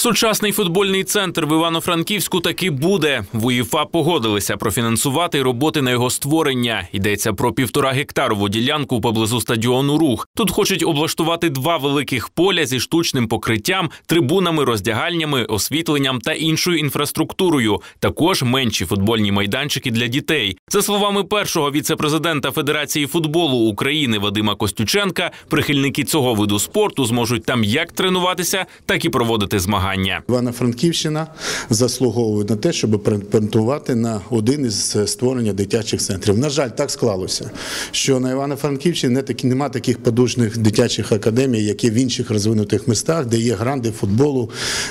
Сучасний футбольний центр в Івано-Франківську таки буде. В УЄФА погодилися профінансувати роботи на його створення. Йдеться про півтора гектарову ділянку поблизу стадіону Рух. Тут хочуть облаштувати два великих поля зі штучним покриттям, трибунами, роздягальнями, освітленням та іншою інфраструктурою. Також менші футбольні майданчики для дітей. За словами першого віце-президента Федерації футболу України Вадима Костюченка, прихильники цього виду спорту зможуть там як тренуватися, так і проводити змагання. Івано-Франківщина заслуговує на те, щоб претендувати на один із створення дитячих центрів. На жаль, так склалося, що на Івано-Франківщині не такі нема таких подужних дитячих академій, як є в інших розвинутих містах, де є гранди футболу,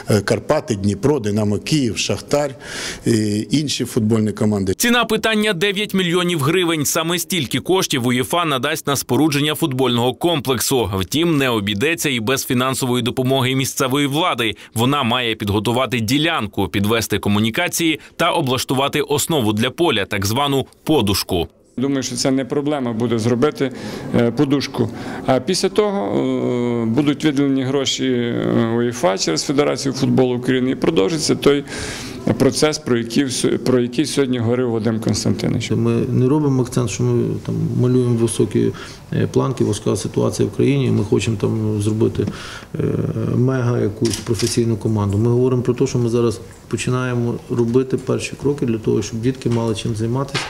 е, Карпати, Дніпро, Динамо Київ, Шахтар, е, інші футбольні команди. Ціна питання 9 мільйонів гривень. Саме стільки коштів УЄФА надасть на спорудження футбольного комплексу. Втім, не обійдеться і без фінансової допомоги місцевої влади. Вона має підготувати ділянку, підвести комунікації та облаштувати основу для поля, так звану подушку. Думаю, що це не проблема буде зробити е, подушку. А після того е, будуть виділені гроші е, УЄФА через Федерацію футболу України і продовжиться той процес, про який, про який сьогодні говорив Вадим Константинович. Ми не робимо акцент, що ми там малюємо високі планки, важка ситуація в країні. Ми хочемо там зробити мега якусь професійну команду. Ми говоримо про те, що ми зараз починаємо робити перші кроки для того, щоб дітки мали чим займатися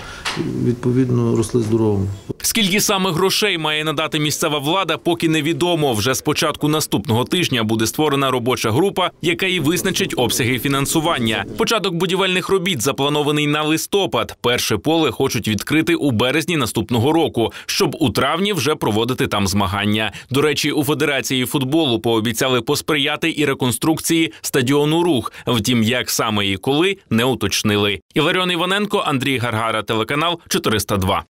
відповідно росли здоровими. Скільки саме грошей має надати місцева влада, поки невідомо. Вже з початку наступного тижня буде створена робоча група, яка і визначить обсяги фінансування. Початок будівельних робіт запланований на листопад. Перше поле хочуть відкрити у березні наступного року, щоб у травні вже проводити там змагання. До речі, у Федерації футболу пообіцяли посприяти і реконструкції стадіону Рух. Втім, як саме і коли не уточнили. Іларіон Іваненко, Андрій Гаргара, телеканал 402.